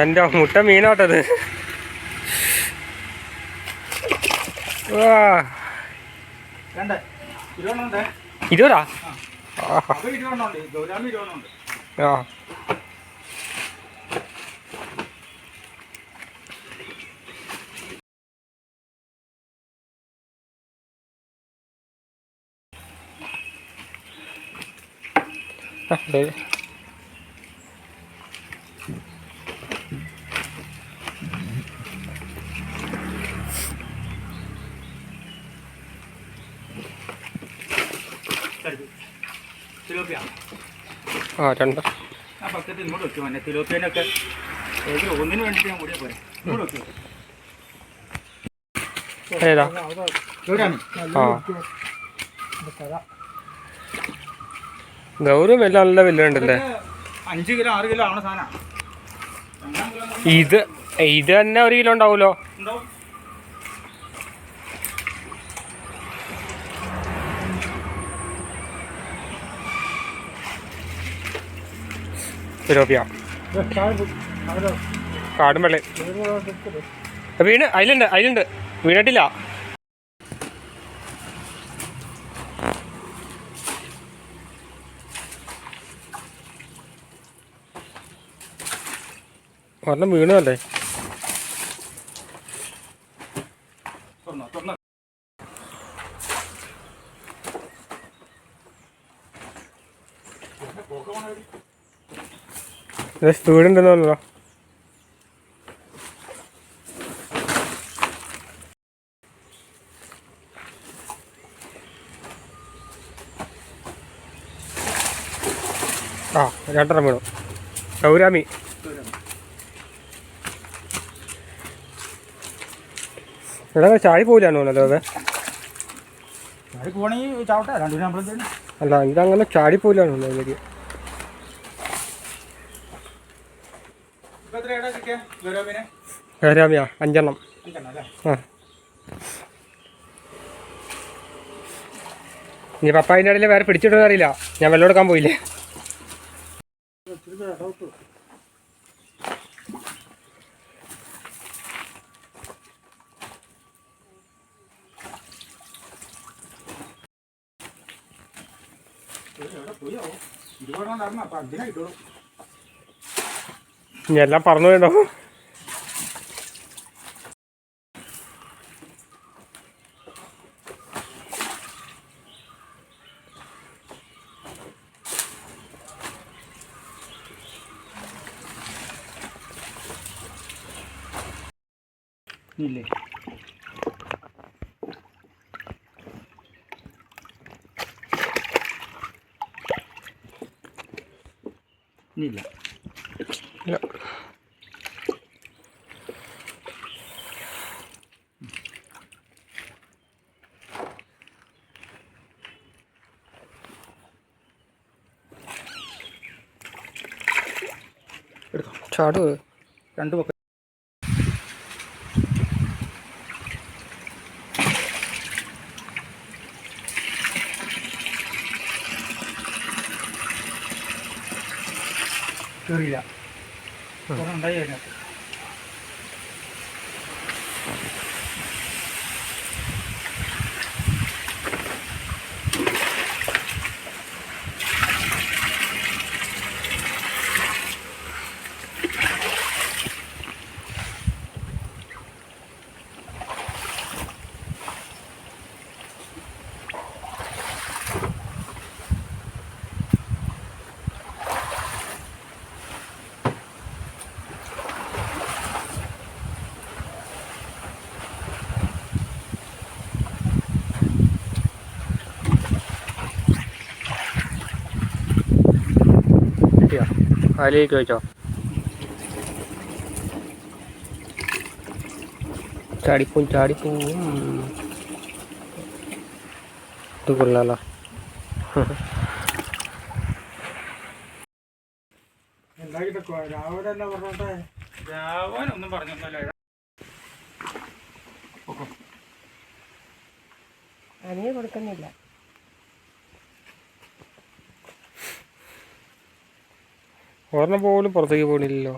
എന്റെ മുട്ട മീനാട്ടത്. ഇരുപതാ? ആ. ആ, ദേ. ആ രണ്ട്. ആ പക്കത്തിൽ ഇങ്ങോട്ട് വെക്കും എന്നെ തിലോപ്പിയനൊക്കെ ഏതിൽ ഒന്നിന് വേണ്ടിയിട്ട് ഞാൻ കൂടിയാൽ പോരെ? ഇങ്ങോട്ട് വെക്കും. ഏതാ? ആ. ഗൗരവം എല്ലാം നല്ല വലുതുണ്ടല്ലേ അഞ്ച് കിലോ ആറ് കിലോ ആവണ സാധനമാണ് കിലോ ഇത് ഇത് തന്നെ ഒരു കിലോ ഉണ്ടാവുമല്ലോ ഉണ്ടാവും തിരോപ്പിയ കാടും വെള്ളേ വീണ് അതിലുണ്ട് അതിലുണ്ട്. വീണിട്ടില്ല. ഒരെണ്ണം വീണല്ലേ തുറന്നോ തുറന്നോ സ്പീഡ് ഉണ്ടെന്നല്ലോ ആ രണ്ടെണ്ണം വീണു. ഗൗരാമി. എടാ ചാടി പോയില്ലാന്ന് അല്ലേ ചാവട്ടെ അമ്പലത്തിന് അല്ല ഇതങ്ങനെ ചാടി പോയില്ലാന്ന് അതിലേക്ക്. ഗൗരാമിയാ അഞ്ചെണ്ണം. ആ. ഇനി പപ്പ അതിന്റെ ഇടയിൽ വേറെ പിടിച്ചിട്ടൊന്നും അറിയില്ല. ഞാൻ വെള്ളം എടുക്കാൻ പോയില്ലേ? എല്ലാം പറഞ്ഞു പോയിട്ടുണ്ടാവും ഇല്ലേ? ഇല്ല. ഇല്ല. എടുക്കാം ചാടു രണ്ട് പക്കം കയറിയില്ല ഉണ്ടായി അതിനകത്ത്. അതിലേക്ക് വെച്ചോ. ചാടിപ്പോവും ചാടിപ്പോവും. ഇത് കൊള്ളാലോ. രാവിലെ തന്നെ പറഞ്ഞോട്ടെ രാവൻ ഒന്നും പറഞ്ഞൊന്നുമല്ല അനിയെ കൊടുക്കുന്നില്ല. ഒരെണ്ണം പോലും പുറത്തേക്ക് പോകണില്ലല്ലോ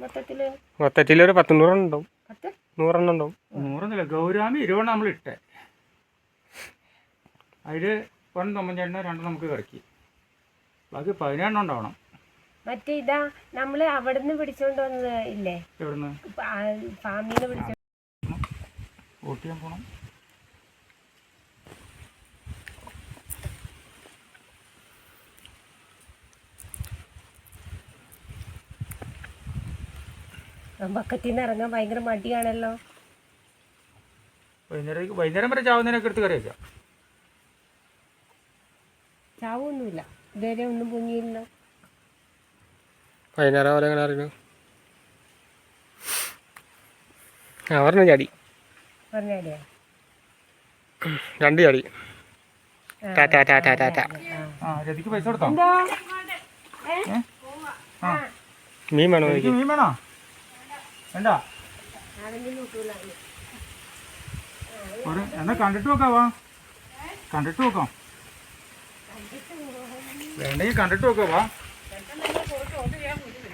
മൊത്തത്തിൽ? മൊത്തത്തിലൊരു പത്ത് നൂറെണ്ണം ഉണ്ടാവും. നൂറെണ്ണം ഉണ്ടാവും. നൂറൊന്നുമില്ല. ഗൗരാമി ഇരുപണ്ണം നമ്മൾ ഇട്ടേ. അതിൽ ഒരെണ്ണം തൊമ്പഞ്ചെണ്ണ രണ്ടെണ്ണം നമുക്ക് കിടക്കി ബാക്കി പതിനെണ്ണം ഉണ്ടാവണം. മറ്റേ ഇതാ നമ്മൾ അവിടുന്ന് പിടിച്ചോണ്ട് വന്നത് ഇല്ലേ? എവിടുന്ന്? ഫാമിന്ന് പിടിച്ചോ ബക്കറ്റിൽ നിന്ന് ഇറങ്ങാൻ ഭയങ്കര മടിയാണല്ലോ. വൈകുന്നേരം വൈകുന്നേരം വരെ ചാവുന്നതിനൊക്കെ എടുത്ത് കറി ചാവൊന്നുമില്ല. ഇതുവരെ ഒന്നും പൊങ്ങിയില്ല. വൈകുന്നേരം പോലെ എങ്ങനെ അറിയണു ആ ഒരെണ്ണം ചാടി. രണ്ട് ചാടി. ടാ ടാ ടാ ടാ ടാ ടാ. ആ രതിക്ക് പൈസ കൊടുത്തോ? ആ. മീൻ വേണോ രതിക്ക് എനിക്ക് മീൻ വേണോ? വേണ്ട. ഒരു എന്നാ കണ്ടിട്ട് നോക്കാവാ കണ്ടിട്ട് നോക്കാം. വേണ്ടെങ്കിൽ കണ്ടിട്ട് നോക്കാം വാ 我这边。